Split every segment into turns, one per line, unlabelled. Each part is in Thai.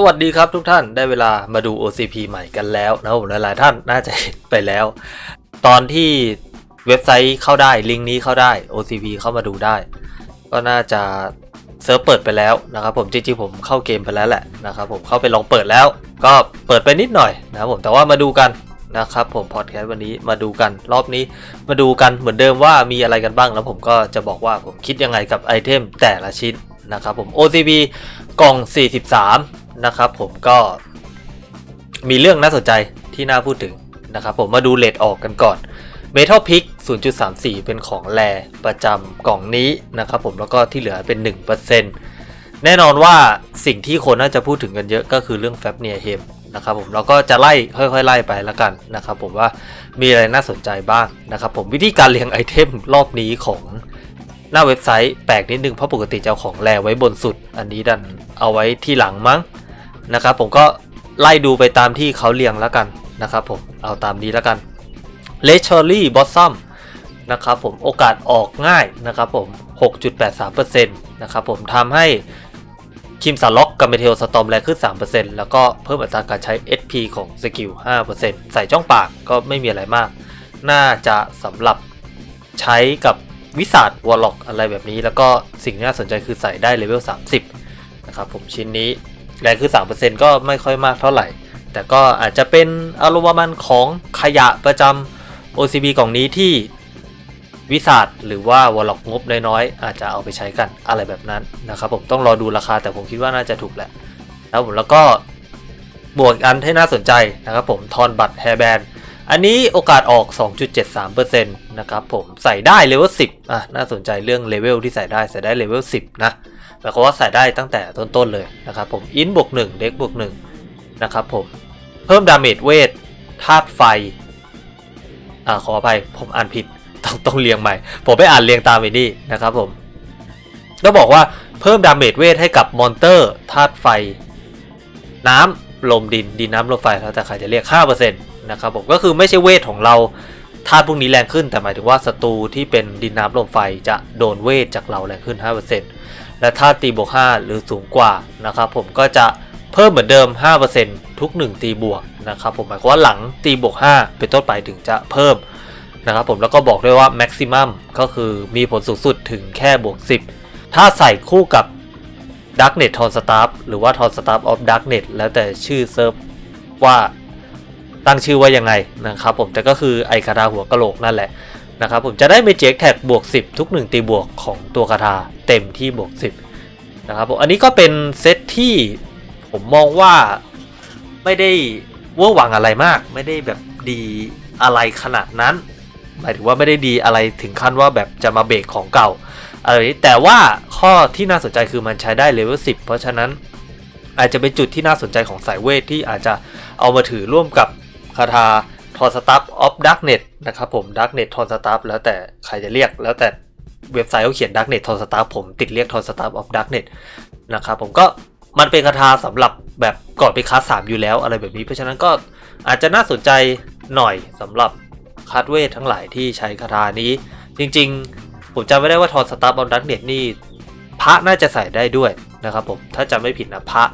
สวัสดีครับทุกท่านได้เวลามาดู OCP ใหม่กันแล้วนะครับผมหลายๆท่านน่าจะเห็นไปแล้ว ตอนที่เว็บไซต์เข้าได้ลิงก์นี้เข้าได้ OCP เข้ามาดูได้ ก็น่าจะเซิร์ฟเปิดไปแล้วนะครับผมจริงๆผมเข้าเกมไปแล้วแหละนะครับผมเข้าไปลองเปิดแล้ว ก็เปิดไปนิดหน่อยนะครับผมแต่ว่ามาดูกันนะครับผมพอดแคสต์วันนี้มาดูกันรอบนี้มาดูกันเหมือนเดิมว่ามีอะไรกันบ้างแล้วผมก็จะบอกว่าผมคิดยังไงกับไอเทมแต่ละชิ้นนะครับผม OCP กล่อง 43 นะครับผมก็มีเรื่องน่าสนใจที่น่าพูดถึงนะครับผมมาดูเลทออกกันก่อน Metal Pick 0.34 เป็นของแรประจำกล่องนี้นะครับผมแล้วก็ที่เหลือเป็น 1%แน่นอนว่าสิ่งที่คนน่าจะพูดถึงกันเยอะก็คือเรื่อง f a b n e r h e m นะครับผมเราก็จะไล่ค่อยๆ ไล่ไปแล้วกันนะครับผมว่ามีอะไรน่าสนใจบ้างนะครับผมวิธีการเรียงไอเทมรอบนี้ของหน้าเว็บไซต์แปลกนิดนึงเพราะปกติจะเอาของแรไว้บนสุด อันนี้ดันเอาไว้ที่หลังมั้ง นะครับผมก็ไล่ดูไปตามที่เขาเรียงแล้วกันนะครับผมเอาตามนี้แล้วกันเลชอรี่บอสซัมนะครับผมโอกาสออกง่ายนะครับผม 6.83%นะครับผมทำให้คิมสาล็อกกับเมเทลสตอมแรงขึ้น 3%แล้วก็เพิ่มอัตราการใช้ SP ของสกิล 5%ใส่จ้องปากก็ไม่มีอะไรมาก น่าจะสำหรับใช้กับวิสัทวอลล็อกอะไรแบบนี้ แล้วก็สิ่งที่น่าสนใจคือใส่ได้เลเวล 30 นะครับผมชิ้นนี้ แรงขึ้น3%ก็ไม่ค่อยมากเท่าไหร่ แต่ก็อาจจะเป็นอารมณ์ประมาณของขยะประจำ OCB กล่องนี้ที่วิสัทหรือว่าวอลล็อกงบน้อยๆอาจจะเอาไปใช้กันอะไรแบบนั้นนะครับผมต้องรอดูราคาแต่ผมคิดว่าน่าจะถูกแหละแล้วผมแล้วก็บวกกันให้น่าสนใจนะครับผมทอนบัตรแฮร์แบนอันนี้โอกาสออก 2.73%นะครับผมใส่ได้เลเวล10อะน่าสนใจเรื่องเลเวลที่ใส่ได้ใส่ได้เลเวล10 นะ หมายความว่าใส่ได้ตั้งแต่ต้นๆเลยนะครับผมอินบวก1เด็กบวก1นะครับผมเพิ่มดาเมจเวทธาตุไฟอ่าขออภัยผมอ่านผิดต้องต้องเรียงใหม่ ผมไปอ่านเรียงตามไปนี่นะครับผมก็บอกว่าเพิ่มดาเมจเวทให้กับมอนเตอร์ธาตุไฟ น้ำลมดินดินน้ำลมไฟแล้วแต่ใครจะเรียก 5%นะครับผมก็คือไม่ใช่เวทของเราธาตุพวกนี้แรงขึ้นแต่หมายถึงว่าศัตรูที่เป็นดินน้ำลมไฟจะโดนเวทจากเราแรงขึ้น 5% และธาตีบวก 5 หรือสูงกว่านะครับผมก็จะเพิ่มเหมือนเดิม 5%ทุก 1 ตีบวกนะครับผมหมายความว่าหลังตีบวก 5 เป็นต้นไปถึงจะเพิ่มนะครับผมแล้วก็บอกด้วยว่า maximum ก็คือมีผลสูงสุดถึงแค่บวก 10 ถ้าใส่คู่กับ Darknet t o n Staff หรือว่า t o n Staff of Darknet แล้วแต่ชื่อเซิร์ฟว่าตั้งชื่อว่ายังไงนะครับผมแต่ก็คือไอคาถาหัวกะโหลกนั่นแหละ นะครับผมจะได้เมจิกแท็กบวก 10 ทุก 1 ตีบวกของตัวคาถาเต็มที่บวก 10 นะครับผมอันนี้ก็เป็นเซตที่ผมมองว่าไม่ได้เวอร์หวังอะไรมาก ไม่ได้แบบดีอะไรขนาดนั้น หมายถึงว่าไม่ได้ดีอะไรถึงขั้นว่าแบบจะมาเบรกของเก่าอะไรนี้แต่ว่าข้อที่น่าสนใจคือมันใช้ได้เลเวล10 เพราะฉะนั้นอาจจะเป็นจุดที่น่าสนใจของสายเวทที่อาจจะเอามาถือร่วมกับคาถา ทอนสตาร์ออฟดักเน็ตนะครับผมดักเน็ตทอนสตาร์แล้วแต่ใครจะเรียกแล้วแต่เว็บไซต์เขาเขียนดักเน็ตทอนสตาร์ผมติดเรียกทอนสตาร์ออฟดักเน็ตนะครับผมก็มันเป็นคาถาสำหรับแบบก่อนไปคลาสสามอยู่แล้วอะไรแบบนี้ เพราะฉะนั้นก็อาจจะน่าสนใจหน่อยสำหรับคาดเวททั้งหลายที่ใช้คาถานี้ จริงๆ ผมจำไม่ได้ว่าทอนสตาร์ออฟดักเน็ตนี่พระน่าจะใส่ได้ด้วยนะครับผมถ้าจำไม่ผิดนะพระ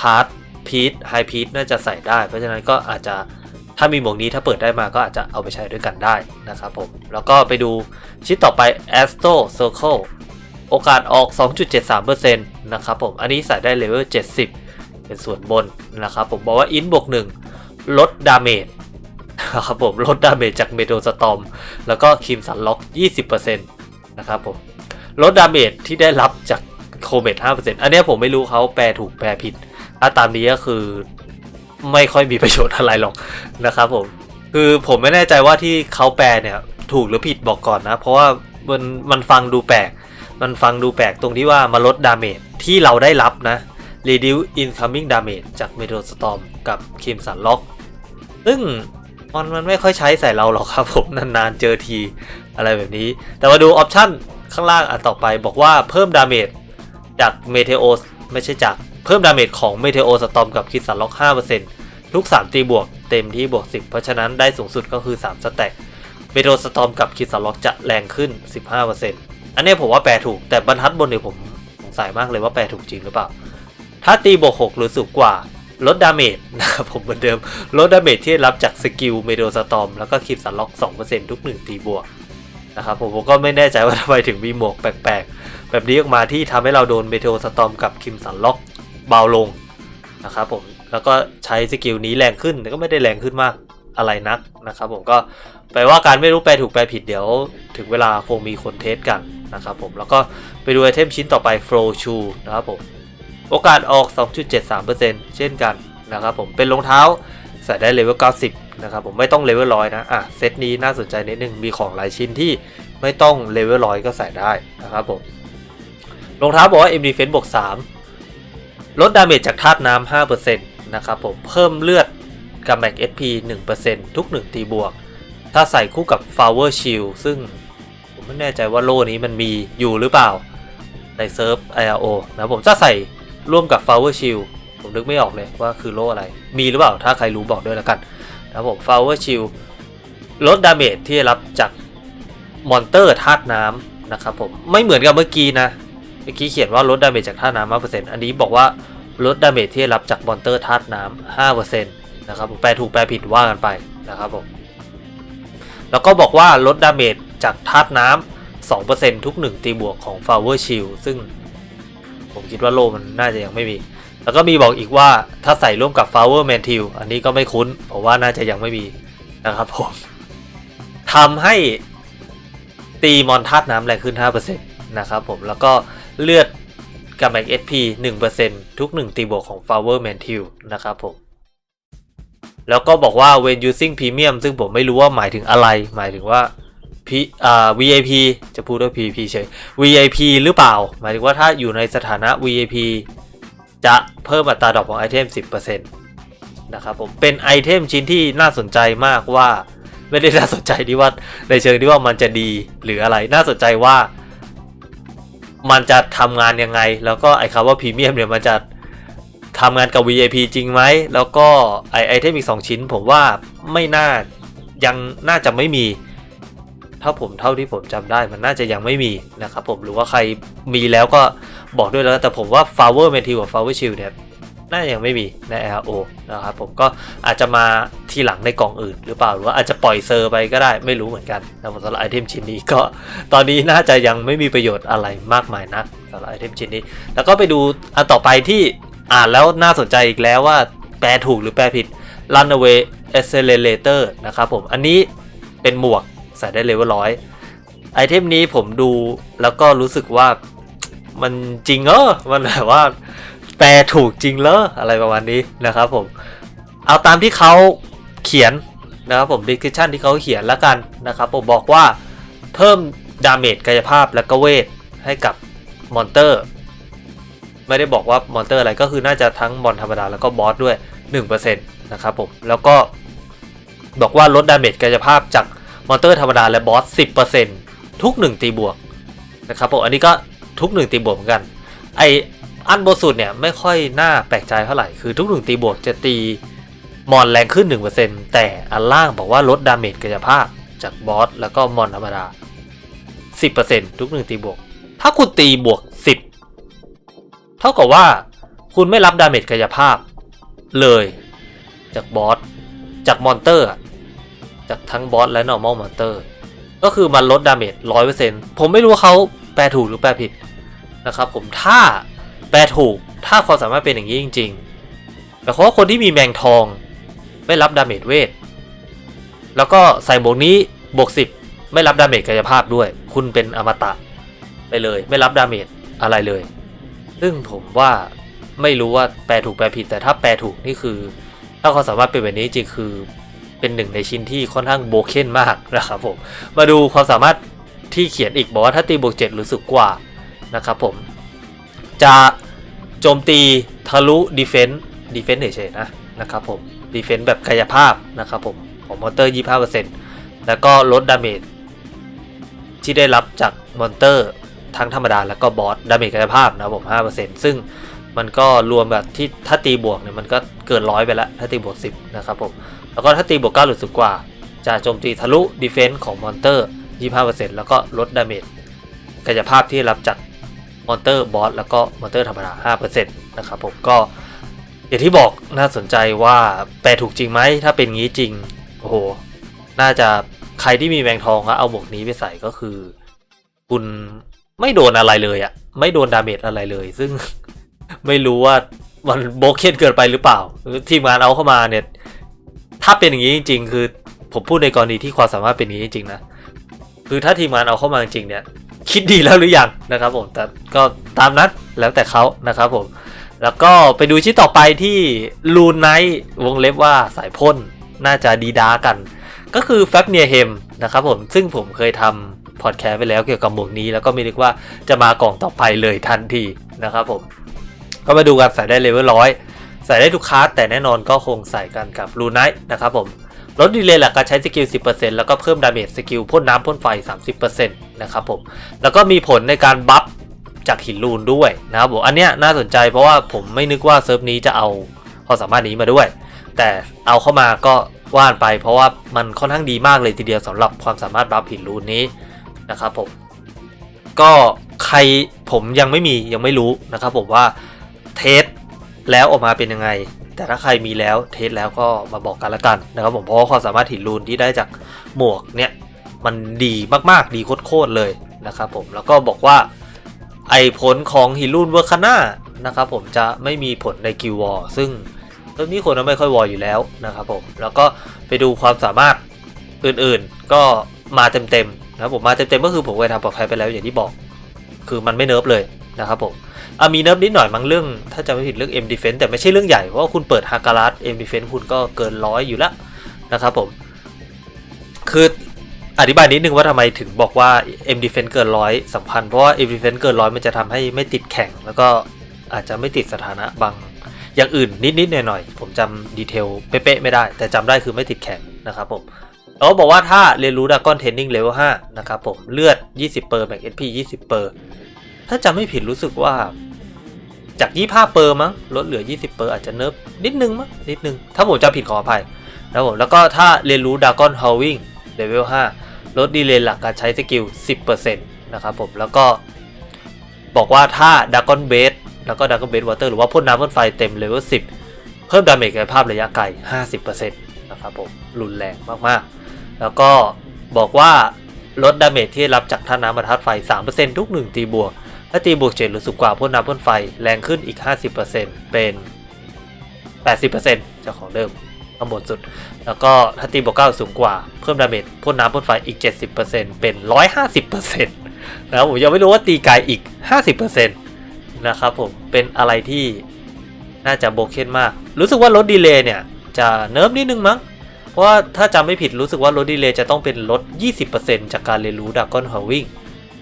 คาร์ดพีทไฮพีทน่าจะใส่ได้ เพราะฉะนั้นก็อาจจะ ถ้ามีหมวกนี้ถ้าเปิดได้มาก็อาจจะเอาไปใช้ด้วยกันได้นะครับผม แล้วก็ไปดูชิ้นต่อไป Astro Circle โอกาสออก 2.73%นะครับผม อันนี้ใส่ได้เลเวล 70 เป็นส่วนบนนะครับผมบอกว่าอินบวก1ลดดาเมจนะครับผมลดดาเมจจากเมโทสตอมแล้วก็คิมสันล็อก 20%นะครับผมลดดาเมจที่ได้รับจากโคเมต5%อันนี้ผมไม่รู้เขาแปลถูกแปลผิดถ้าตามนี้ก็คือ ไม่ค่อยมีประโยชน์อะไรหรอกนะครับผมคือผมไม่แน่ใจว่าที่เขาแปลเนี่ยถูกหรือผิดบอกก่อนนะ เพราะว่ามันมันฟังดูแปลก มันฟังดูแปลกตรงที่ว่ามาลดดาเมจที่เราได้รับนะ reduce incoming damage จาก Meteor Storm กับ Crimson Lock ซึ่งมันมันไม่ค่อยใช้ใส่เราหรอกครับผม นานๆเจอทีอะไรแบบนี้ แต่มาดูออปชั่นข้างล่างอันต่อไปบอกว่าเพิ่มดาเมจจาก Meteor ไม่ใช่จาก เพิ่มดาเมจของ Meteor Storm กับ Crimson Lock 5%ทุก 3 ตีบวกเต็มที่บวก 10 เพราะฉะนั้นได้สูงสุดก็คือ 3 สแต็กเมโทรสตอมกับคิดสล็อกจะแรงขึ้น 15%อันนี้ผมว่าแปลถูกแต่บรรทัดบนเนี่ยผมสงสัยมากเลยว่าแปลถูกจริงหรือเปล่า ถ้าตีบวก 6 หรือสูงกว่าลดดาเมจนะครับผมเหมือนเดิม ลดดาเมจที่รับจากสกิลเมโดสตอมแล้วก็คิดสันล็อก 2%ทุก 1 ตีบวกนะครับผมผมก็ไม่แน่ใจว่าทำไมถึงมีหมวกแปลกๆ แบบนี้ออกมาที่ทำให้เราโดนเมโดสตอมกับคิมสันล็อก เบาลงนะครับผมแล้วก็ใช้สกิลนี้แรงขึ้นแต่ก็ไม่ได้แรงขึ้นมากอะไรนักนะครับผมก็แปลว่าการไม่รู้แปลถูกแปลผิดเดี๋ยว ถึงเวลาคงมีคนเทสกันนะครับผมแล้วก็ไปดูไอเทมชิ้นต่อไป Flow Shoe นะครับผมโอกาสออก 2.73%เช่นกันนะครับผมเป็นรองเท้าใส่ได้เลเวล 90 นะครับผมไม่ต้องเลเวลร้อยนะอะเซตนี้น่าสนใจนิดนึงมีของหลายชิ้นที่ไม่ต้องเลเวลร้อยก็ใส่ได้นะครับผมรองเท้าบอกว่า M Defense บวก3 ลดดาเมจจากธาตุน้ำ5%นะครับผมเพิ่มเลือดกับแม็ก SP 1%ทุก 1 ตีบวก ถ้าใส่คู่กับ Flower Shield ซึ่งผมไม่แน่ใจว่าโล่นี้มันมีอยู่หรือเปล่า ในเซิร์ฟ IRO นะผมจะใส่ร่วมกับ Flower Shield ผมนึกไม่ออกเลยว่าคือโล่อะไร มีหรือเปล่า ถ้าใครรู้บอกด้วยแล้วกันนะผม Flower Shield ลดดาเมจที่รับจากมอนเตอร์ธาตุน้ำนะครับผมไม่เหมือนกับเมื่อกี้นะ เมื่อกี้เขียนว่าลดดาเมจจากธาตุน้ำ5%อันนี้บอกว่าลดดาเมจที่รับจากมอนเตอร์ธาตุน้ำ5%นะครับแปลถูกแปลผิดว่ากันไปนะครับผมแล้วก็บอกว่าลดดาเมจจากธาตุน้ำ2%ทุก1ตีบวกของ Flower Shield ซึ่งผมคิดว่าโลมันน่าจะยังไม่มี แล้วก็มีบอกอีกว่าถ้าใส่ร่วมกับ Flower Mantle อันนี้ก็ไม่คุ้น ผมว่าน่าจะยังไม่มีนะครับผมทำให้ตีมอนธาตุน้ำแรงขึ้น 5%นะครับผม แล้วก็ เลือดกับแม็ก SP 1%ทุก 1 ตีบวกของ Flower Mantle นะครับผม แล้วก็บอกว่า when using premium ซึ่งผมไม่รู้ว่าหมายถึงอะไร หมายถึงว่า P อ่า VIP จะพูดว่า PP เฉย VIP หรือเปล่า หมายถึงว่าถ้าอยู่ในสถานะ VIP จะเพิ่มอัตราดอปของไอเทม 10%นะครับผม เป็นไอเทมชิ้นที่น่าสนใจมากว่า ไม่ได้น่าสนใจที่ว่าในเชิงที่ว่ามันจะดีหรืออะไร น่าสนใจว่า มันจะทำงานยังไง แล้วก็ไอ้คำว่าพรีเมียมเนี่ยมันจะทำงานกับ VIP จริงไหม แล้วก็ไอไอเทมอีก 2 ชิ้น ผมว่าไม่น่ายังน่าจะไม่มีถ้าผมเท่าที่ผมจำได้มันน่าจะยังไม่มีนะครับผมหรือว่าใครมีแล้วก็บอกด้วยแล้วแต่ผมว่า Flower m a t e r กับ Flower Shield เนี่ย น่าจะยังไม่มีใน RO นะครับผมก็อาจจะมาทีหลังในกล่องอื่น หรือเปล่าหรือว่าอาจจะปล่อยเซอร์ไปก็ได้ไม่รู้เหมือนกันนะสำหรับไอเทมชิ้นนี้ก็ตอนนี้น่าจะยังไม่มีประโยชน์อะไรมากมายนักสำหรับไอเทมชิ้นนี้ แล้วก็ไปดูอันต่อไปที่อ่านแล้วน่าสนใจอีกแล้วว่าแปลถูกหรือแปลผิด Runaway Accelerator นะครับผมอันนี้เป็นหมวกใส่ได้เลเวลร้อยไอเทมนี้ผมดูแล้วก็รู้สึกว่ามันจริงเออมันแบบว่า แปลถูกจริงเลออะไรประมาณนี้นะครับผม เอาตามที่เขาเขียนนะครับผม description ที่เขาเขียนแล้วกันนะครับผมบอกว่าเพิ่มดาเมจกายภาพและก็เวทให้กับมอนเตอร์ไม่ได้บอกว่ามอนเตอร์อะไรก็คือน่าจะทั้งมอนธรรมดาแล้วก็บอสด้วย 1%นะครับผม แล้วก็บอกว่าลดดาเมจกายภาพจากมอนเตอร์ธรรมดาและบอส 10%ทุก 1 ตีบวกนะครับผมอันนี้ก็ทุก 1 ตีบวกเหมือนกันไอ อันบนสุดเนี่ยไม่ค่อยน่าแปลกใจเท่าไหร่ คือทุก1ตีบวกจะตีมอนแรงขึ้น 1%แต่อันล่างบอกว่าลดดาเมจกายภาพจากบอสแล้วก็มอนธรรมดา 10%ทุก1ตีบวก ถ้าคุณตีบวก 10 เท่ากับว่าคุณไม่รับดาเมจกายภาพ เลยจากบอสจากมอนเตอร์ จากทั้งบอสและ normal monster ก็คือมันลดดาเมจ100%ผมไม่รู้ว่าเขาแปลถูกหรือแปลผิดนะครับผมถ้า แปลถูก ถ้าความสามารถเป็นอย่างนี้จริงๆแต่ว่าะคนที่มีแมงทองไม่รับดาเมจเวท แล้วก็ใส่บวกนี้บวก10ไม่รับดาเมจกายภาพด้วย คุณเป็นอมตะไปเลย ไม่รับดาเมจอะไรเลย ซึ่งผมว่าไม่รู้ว่าแปลถูกแปลผิด แต่ถ้าแปลถูกนี่คือ ถ้าความสามารถเป็นแบบนี้จริงคือเป็นหนึ่งในชิ้นที่ค่อนข้างโบเคนมากนะครับผม มาดูความสามารถที่เขียนอีกบอกว่าถ้าตีบวก7หรือสึกกว่านะครับผม จะโจมตีทะลุดีเฟนต์ดีเฟนต์เฉยๆนะนะครับผมดีเฟนต์แบบกายภาพนะครับผมของมอนเตอร์ 25%แล้วก็ลดดาเมจที่ได้รับจากมอนเตอร์ทั้งธรรมดาแล้วก็บอสดาเมจกายภาพนะครับผม 5%ซึ่งมันก็รวมแบบที่ถ้าตีบวกเนี่ยมันก็เกินร้อยไปแล้วถ้าตีบวก 10 นะครับผม แล้วก็ถ้าตีบวก9หรือสูงกว่า จะโจมตีทะลุดีเฟนส์ของมอนเตอร์ 25%แล้วก็ลดดาเมจกายภาพที่รับจาก มอนเตอร์บอสแล้วก็มอนเตอร์ธรรมดา5%นนะครับผมก็อย่างที่บอกน่าสนใจว่าแปลถูกจริงไหมถ้าเป็นงี้จริงโอ้โหน่าจะใครที่มีแมงทองครับเอาหมวกนี้ไปใส่ก็คือ คุณไม่โดนอะไรเลยอะไม่โดนดาเมจอะไรเลย ซึ่งไม่รู้ว่ามันโบกเคนเกินไปหรือเปล่าทีมงานเอาเข้ามาเนี่ย ถ้าเป็นอย่างนี้จริง ๆ คือผมพูดในกรณีที่ความสามารถเป็นอย่างนี้จริงๆนะคือถ้าทีมงานเอาเข้ามาจริงเนี่ย คิดดีแล้วหรือยังนะครับผมแต่ก็ตามนั้นแล้วแต่เขานะครับผม แล้วก็ไปดูชิ้นต่อไปที่ลูนไนท์วงเล็บว่าสายพ่นน่าจะดีดากัน ก็คือแฟบเนียเฮมนะครับผมซึ่งผมเคยทำพอดแคสต์ไปแล้วเกี่ยวกับหมวกนี้ แล้วก็ไม่นึกว่าจะมากล่องต่อไปเลยทันทีนะครับผม ก็มาดูกันใส่ได้เลเวลร้อยใส่ได้ทุกคลาสแต่แน่นอนก็คงใส่กันกับลูนไนท์นะครับผม ลดดีเลย์หลักการใช้สกิล 10%แล้วก็เพิ่มดาเมจสกิลพ่นน้ำพ่นไฟ 30%นะครับผม แล้วก็มีผลในการบัฟจากหินลูนด้วยนะครับผม อันเนี้ยน่าสนใจเพราะว่าผมไม่นึกว่าเซิร์ฟนี้จะเอาความสามารถนี้มาด้วย แต่เอาเข้ามาก็ว่านไป เพราะว่ามันค่อนข้างดีมากเลยทีเดียวสำหรับความสามารถบัฟหินลูนนี้นะครับผม ก็ใครผมยังไม่มียังไม่รู้นะครับผมว่าเทสแล้วออกมาเป็นยังไง แต่ถ้าใครมีแล้วเทสแล้วก็มาบอกกันละกันนะครับผมเพราะความสามารถหินรูนที่ได้จากหมวกเนี่ยมันดีมากๆดีโคตรๆเลยนะครับผมแล้วก็บอกว่าไอผลของหินรูนเวอร์คาน่านะครับผมจะไม่มีผลในกิววอร์ซึ่งเรื่องนี้คนก็ไม่ค่อยวอร์อยู่แล้วนะครับผมแล้วก็ไปดูความสามารถอื่นๆ ก็มาเต็มๆนะครับผมมาเต็มๆก็คือผมเคยทำปลอดภัยไปแล้วอย่างที่บอก คือมันไม่เนิร์ฟเลยนะครับผม อะมีเนิร์ฟนิดหน่อยบางเรื่อง ถ้าจะไม่ผิดเรื่อง M Defense แต่ไม่ใช่เรื่องใหญ่ เพราะว่าคุณเปิดฮาการัส M Defense คุณก็เกินร้อยอยู่แล้วนะครับผม คืออธิบายนิดนึงว่าทำไมถึงบอกว่า M Defense เกินร้อยสำคัญเพราะว่า M Defense เกินร้อยมันจะทำให้ไม่ติดแข่ง แล้วก็อาจจะไม่ติดสถานะบางอย่างอื่นนิดๆหน่อยๆผมจำดีเทลเป๊ะๆไม่ได้ แต่จำได้คือไม่ติดแข่งนะครับผมเขาบอกว่าถ้าเรียนรู้ดากอนเทนนิงเลเวล5นะครับผมเลือด 20 เปอร์แบ่ง SP 20 เปอร์ ถ้าจำไม่ผิดรู้สึกว่า จาก 25 เปอร์มั้งลดเหลือ 20 เปอร์อาจจะเนิบนิดนึงมั้งนิดนึง ถ้าผมจำผิดขออภัยนะผมแล้วก็ถ้าเรียนรู้ดากอนฮาววิ่งเลเวล5ลดดีเลย์หลักการใช้สกิล 10%นะครับผมแล้วก็บอกว่าถ้าดากอนเบสแล้วก็ดากอนเบสวอเตอร์หรือว่าพ่นน้ำพ่นไฟเต็มเลเวล10 เพิ่มดาเมจกายภาพระยะไกล 50%นะครับผมรุนแรงมากๆ แล้วก็บอกว่าลดดาเมจที่รับจากท่าน้ำบรรทัดไฟ 3%ทุก1ตีบวก ถ้าตีบวกเจ็ดหรือสูงกว่าพ่นน้ำพ่นไฟแรงขึ้นอีก 50%เป็น 80%จากของเดิมข้างบนสุด แล้วก็ถ้าตีบวกเก้าสูงกว่า เพิ่มดาเมจพ่นน้ำพ่นไฟอีก 70%เป็น 150%นะครับผมยังไม่รู้ว่าตีไกลอีก 50%นะครับผม เป็นอะไรที่น่าจะโบเคนมาก รู้สึกว่าลดดีเลย์เนี่ย จะเนิร์ฟนิดนึงมั้ง เพราะว่าถ้าจำไม่ผิดรู้สึกว่าลดดีเลย์จะต้องเป็นลด 20%จากการเรียนรู้ดักกอนฮาวิ่ง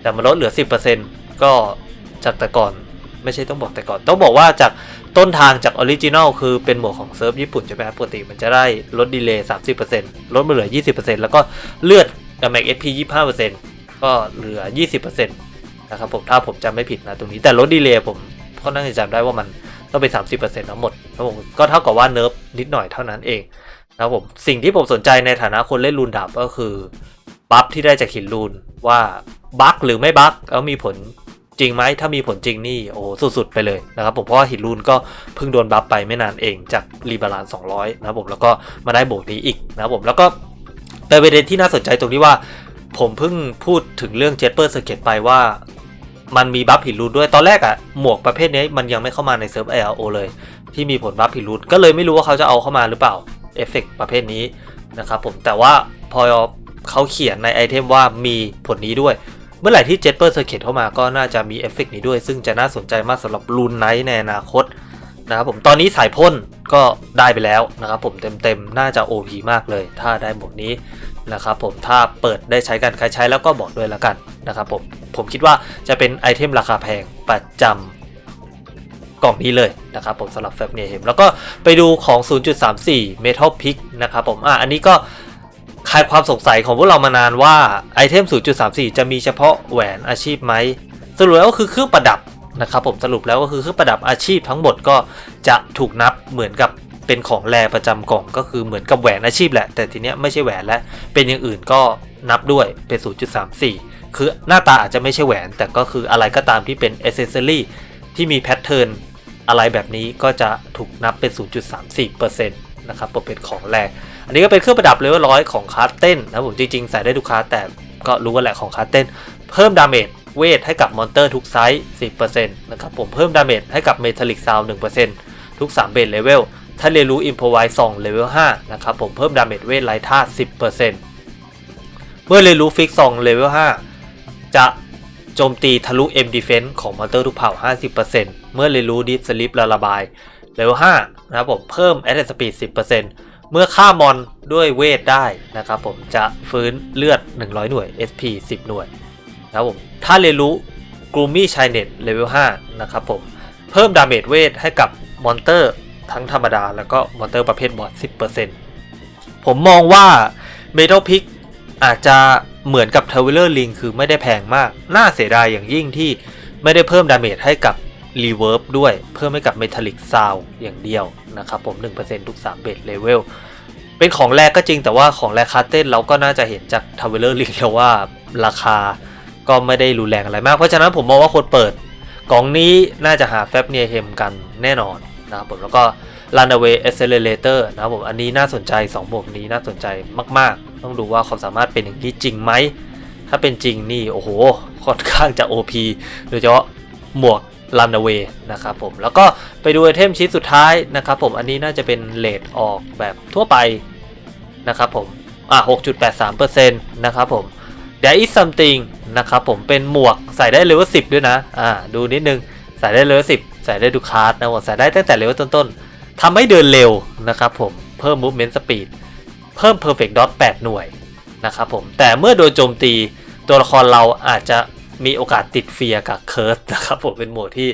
แต่มาลดเหลือ 10% ก็จากแต่ก่อนไม่ใช่ต้องบอกแต่ก่อน ต้องบอกว่าจากต้นทางจากออริจินอลคือเป็นหมวกของเซิร์ฟญี่ปุ่นใช่ไหมครับปกติมันจะได้ลดดีเลย์30%ลดมาเหลือ20%แล้วก็เลือดดาเมจ SP 25%ก็เหลือ20%นะครับผมถ้าผมจำไม่ผิดนะตรงนี้แต่ลดดีเลย์ผมค่อนข้างจะจำได้ว่ามันต้องเป็น30%ทั้งหมดครับผมก็เท่ากับว่าเนิร์ฟนิดหน่อยเท่านั้นเองนะครับผมสิ่งที่ผมสนใจในฐานะคนเล่นรูนดาบก็คือบัฟที่ได้จากหินรูนว่าบั๊กหรือไม่บั๊กแล้วมีผล จริงไหมถ้ามีผลจริงนี่โอ้สุดๆไปเลยนะครับผมเพราะว่าหินรูนก็เพิ่งโดนบัฟไปไม่นานเองจากรีบาลาน200นะครับผมแล้วก็มาได้โบกนี้อีกนะครับผมแล้วก็เป็นประเด็นที่น่าสนใจตรงที่ว่า ผมเพิ่งพูดถึงเรื่องเจ t เปอร์เซอร์เกตไปว่ามันมีบัฟหินรูนด้วยตอนแรกอะหมวกประเภทนี้มันยังไม่เข้ามาในเซิร์ฟ LO เลย ที่มีผลบัฟหินรูนก็เลยไม่รู้ว่าเขาจะเอาเข้ามาหรือเปล่าเอฟเฟกประเภทนี้นะครับผมแต่ว่าพอเขาเขียนในไอเทมว่ามีผลนี้ด้วย เมื่อไหร่ที่เจ็ตเปอร์เซอร์เ t เข้ามาก็น่าจะมีเอฟเฟกนี้ด้วย ซึ่งจะน่าสนใจมากสำหรับลูนไนท์ในอนาคตนะครับผมตอนนี้สายพ่นก็ได้ไปแล้วนะครับผมเต็มๆ น่าจะ OP มากเลย ถ้าได้หมวกนี้นะครับผมถ้าเปิดได้ใช้กันใครใช้แล้วก็บอกด้วยล้วกันนะครับผมผมคิดว่าจะเป็นไอเทมราคาแพงประจำกล่องนี้เลยนะครับผมสำหรับแฟบเนียเฮมแล้วก็ไปดูของ 0.34 Metal Pick นะครับผมอะอันนี้ก็ คลายความสงสัยของพวกเรามานานว่าไอเทม 0.34 จะมีเฉพาะแหวนอาชีพไหมสรุปแล้วก็คือเครื่องประดับนะครับผมสรุปแล้วก็คือเครื่องประดับอาชีพทั้งหมดก็จะถูกนับเหมือนกับเป็นของแรประจำกล่องก็คือเหมือนกับแหวนอาชีพแหละ แต่ทีเนี้ยไม่ใช่แหวนและเป็นอย่างอื่นก็นับด้วยเป็น 0.34 คือหน้าตาอาจจะไม่ใช่แหวน แต่ก็คืออะไรก็ตามที่เป็นอ c เซสซอรี่ที่มีแพทเทิร์นอะไรแบบนี้ก็จะถูกนับเป็น 0.34%นะครับผมเป็นของแรก อันนี้ก็เป็นเครื่องประดับเลเวลร้อยของคาร์เต้นนะผมจริงๆ ใส่ได้ทุกคาร์แต่ก็รู้ว่าแหละของคาร์เต้น เพิ่มดาเมจเวทให้กับมอนเตอร์ทุกไซส์ 10%นะครับผมเพิ่มดาเมจให้กับเมทัลลิกซาว1%ทุก 3 เบสเลเวล ถ้าเรียนรู้อิมพอไวส์2เลเวล5นะครับผมเพิ่มดาเมจเวทไร้ท่า10%เมื่อเรียนรู้ฟิก2เลเวล5จะโจมตีทะลุ M Defense ของมอนเตอร์ทุกเผ่า 50%เมื่อเรียนรู้ Deep Sleep และระบายเลเวล5นะครับผมเพิ่ม Attack Speed 10% เมื่อฆ่ามอนด้วยเวทได้นะครับผมจะฟื้นเลือด 100 หน่วย SP 10 หน่วยนะครับผมถ้าเรียนรู้ Gloomy Shinet เลเวล5นะครับผมเพิ่มดาเมจเวทให้กับมอนเตอร์ทั้งธรรมดาแล้วก็มอนเตอร์ประเภทบอส10%ผมมองว่า Metal Pick อาจจะเหมือนกับ t r a v e l e r Ring คือไม่ได้แพงมาก น่าเสียดายอย่างยิ่งที่ไม่ได้เพิ่มดาเมจให้กับ Reverb ด้วย เพิ่มให้กับ Metallic Sound อย่างเดียวนะครับผม 1%ทุก 3 เบสเลเวลเป็นของแรกก็จริงแต่ว่าของแรกคาเต้นเราก็น่าจะเห็นจาก t r a v e l e r Ring แล้วว่าราคาก็ไม่ได้รุนแรงอะไรมาก เพราะฉะนั้นผมมองว่าคนเปิดกล่องนี้น่าจะหาแฟบเนียเฮมกันแน่นอนนะครับผมแล้วก็ Runaway Accelerator นะครับผมอันนี้น่าสนใจ2บวกนี้น่าสนใจมาก ๆ ต้องดูว่าความสามารถเป็นอย่างนี้จริงไหม ถ้าเป็นจริงนี่ โอ้โห ค่อนข้างจะ OP โดยเฉพาะหมวก Runaway นะครับผมแล้วก็ไปดูไอเทมชิ้นสุดท้ายนะครับผมอันนี้น่าจะเป็นเลทออกแบบทั่วไปนะครับผมอะ6.83%นะครับผม There is something นะครับผมเป็นหมวกใส่ได้เลเวล10 ด้วยนะอ่าดูนิดนึงใส่ได้เลเวล10 ใส่ได้ทุกคลาสนะผมใส่ได้ตั้งแต่เลเวลต้นๆทำให้เดินเร็วนะครับผมเพิ่ม movement speed เพิ่ม perfect dot 8 หน่วยนะครับผมแต่เมื่อโดนโจมตีตัวละครเราอาจจะ มีโอกาสติดเฟียกับเคิร์สนะครับผมเป็นหมวกที่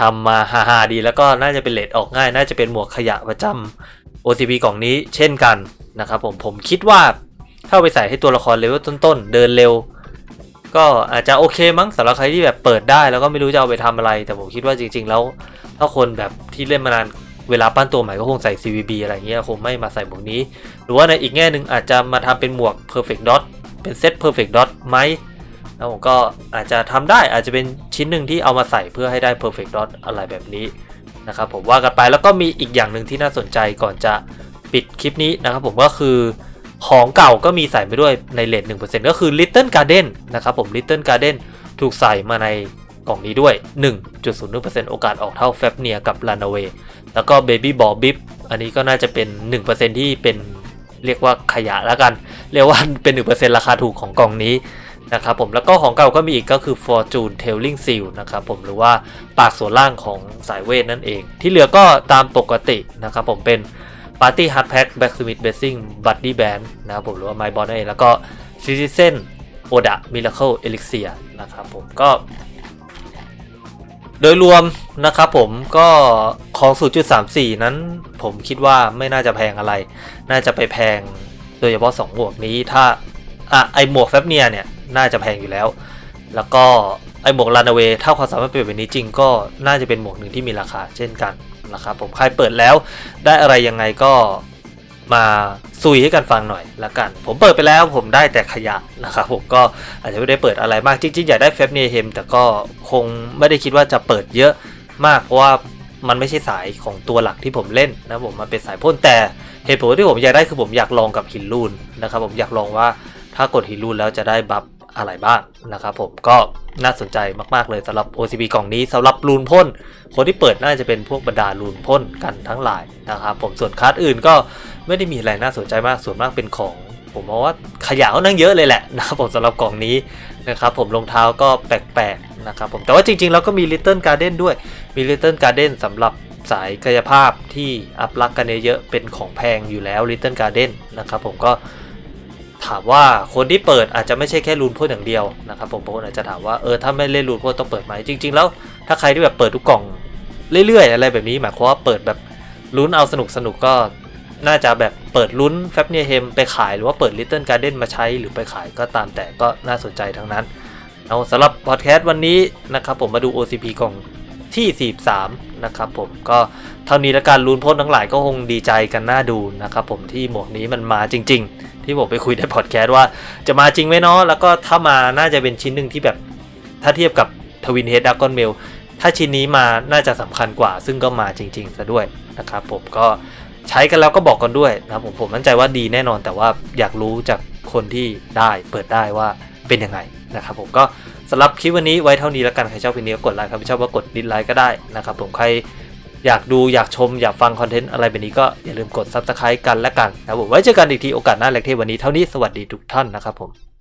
ทำมาฮาๆดี แล้วก็น่าจะเป็นเลทออกง่าย น่าจะเป็นหมวกขยะประจำ OCP กล่องนี้เช่นกันนะครับผมผมคิดว่าถ้าเอาไปใส่ให้ตัวละครเลเวลต้นๆ เดินเร็ว ก็อาจจะโอเคมั้งสำหรับใครที่แบบเปิดได้ แล้วก็ไม่รู้จะเอาไปทำอะไร แต่ผมคิดว่าจริง ๆ แล้ว ถ้าคนแบบที่เล่นมานานเวลาปั้นตัวใหม่ก็คงใส่ CVB อะไรเงี้ยคงไม่มาใส่หมวกนี้ หรือว่าในอีกแง่หนึ่งอาจจะมาทำเป็นหมวก Perfect Dot เป็นเซต Perfect Dot ไหม แล้วผมก็อาจจะทำได้อาจจะเป็นชิ้นหนึ่งที่เอามาใส่เพื่อให้ได้ Perfect Dot อะไรแบบนี้นะครับผมว่ากันไปแล้วก็มีอีกอย่างหนึ่งที่น่าสนใจก่อนจะปิดคลิปนี้นะครับผมก็คือของเก่าก็มีใส่ไปด้วยในเลท1%ก็คือ Little Garden นะครับผม Little Garden ถูกใส่มาในกล่องนี้ด้วย 1.01%โอกาสออกเท่าแฟบเนียกับ Runaway แล้วก็ Baby Ball Bip อันนี้ก็น่าจะเป็น 1%ที่เป็นเรียกว่าขยะแล้วกัน เรียกว่าเป็น 1%ราคาถูกของกล่องนี้ นะครับผมแล้วก็ของเก่าก็มีอีกก็คือ Fortune Tailing Seal นะครับผมหรือว่าปากส่วนล่างของสายเวทนั่นเอง ที่เหลือก็ตามปกตินะครับผมเป็น Party Hard Pack Backsmith Blessing Buddy Band นะครับผมหรือว่า My b o n เองแล้วก็ Citizen Oda Miracle Elixir นะครับผมก็ โดยรวมนะครับผมก็ของ 0.34 นั้นผมคิดว่าไม่น่าจะแพงอะไร น่าจะไปแพงโดยเฉพาะ2หมวกนี้ถ้าอะไอหมวกแฟบเนียเนี่ย น่าจะแพงอยู่แล้ว แล้วก็ไอหมวกลานาเวถ้าความสามารถเป็นแบบนี้จริงก็น่าจะเป็นหมวกหนึ่งที่มีราคาเช่นกันนะครับผมใครเปิดแล้วได้อะไรยังไงก็มาซุยให้กันฟังหน่อยละกัน ผมเปิดไปแล้วผมได้แต่ขยะนะครับผมก็อาจจะไม่ได้เปิดอะไรมากจริงๆ อยากได้เฟบเนเฮมแต่ก็คงไม่ได้คิดว่าจะเปิดเยอะมากเพราะว่ามันไม่ใช่สายของตัวหลักที่ผมเล่นนะผมมันเป็นสายพ่นแต่เหตุผลที่ผมอยากได้คือผมอยากลองกับหินลูนนะครับผมอยากลองว่าถ้ากดหินลูนแล้วจะได้บัฟ อะไรบ้างนะครับผมก็น่าสนใจมาก ๆ เลยสำหรับ OCP กล่องนี้สำหรับลูนพ่น คนที่เปิดน่าจะเป็นพวกบรรดาลูนพ่นกันทั้งหลายนะครับผมส่วนคัสอื่นก็ไม่ได้มีอะไรน่าสนใจมากส่วนมากเป็นของ ผมมองว่าขยะนข้างเยอะเลยแหละนะครับผมสำหรับกล่องนี้นะครับผมรองเท้าก็แปลกๆนะครับผมแต่ว่าจริงๆแล้วก็มี Little Garden ด้วยมี Little Garden สำหรับสายกายภาพที่อัพลักกันเยอะๆเป็นของแพงอยู่แล้ว Little Garden นะครับผมก็ ถามว่าคนที่เปิดอาจจะไม่ใช่แค่รูนพ่นอย่างเดียวนะครับผมบางคนอาจจะถามว่าเออถ้าไม่เล่นรูนพ่นต้องเปิดไหมจริง ๆ แล้วถ้าใครที่แบบเปิดทุกกล่องเรื่อยๆอะไรแบบนี้หมายความว่าเปิดแบบลุ้นเอาสนุกสนุกก็น่าจะแบบเปิดลุ้นแฟบเนียเฮมไปขายหรือว่าเปิด Little Garden มาใช้หรือไปขายก็ตามแต่ก็น่าสนใจทั้งนั้นเอาสำหรับพอดแคสต์วันนี้นะครับผมมาดู OCP กล่องที่ 43 นะครับผมก็เท่านี้ละกันลุ้นพ่นทั้งหลายก็คงดีใจกันน่าดูนะครับผมที่หมวกนี้มันมาจริง ๆ ที่ผมไปคุยในพอดแคสต์ว่าจะมาจริงไหมเนาะแล้วก็ถ้ามาน่าจะเป็นชิ้นหนึ่งที่แบบถ้าเทียบกับทวินเฮดดักกอนเมลถ้าชิ้นนี้มาน่าจะสำคัญกว่า ซึ่งก็มาจริงๆซะด้วยนะครับผมก็ใช้กันแล้วก็บอกกันด้วยนะครับผมผมมั่นใจว่าดีแน่นอน แต่ว่าอยากรู้จากคนที่ได้เปิดได้ว่าเป็นยังไงนะครับผมก็สำหรับคลิปวันนี้ไว้เท่านี้แล้วกันใครชอบคลิปนี้ก็กดไลค์ครับไม่ชอบก็กดดิสไลค์ก็ได้นะครับผมใคร อยากดูอยากชมอยากฟังคอนเทนต์อะไรแบบนี้ก็อย่าลืมกด subscribe กันและกันนะครับผมไว้เจอกันอีกทีโอกาสหน้าแลกเทวันนี้เท่านี้สวัสดีทุกท่านนะครับผม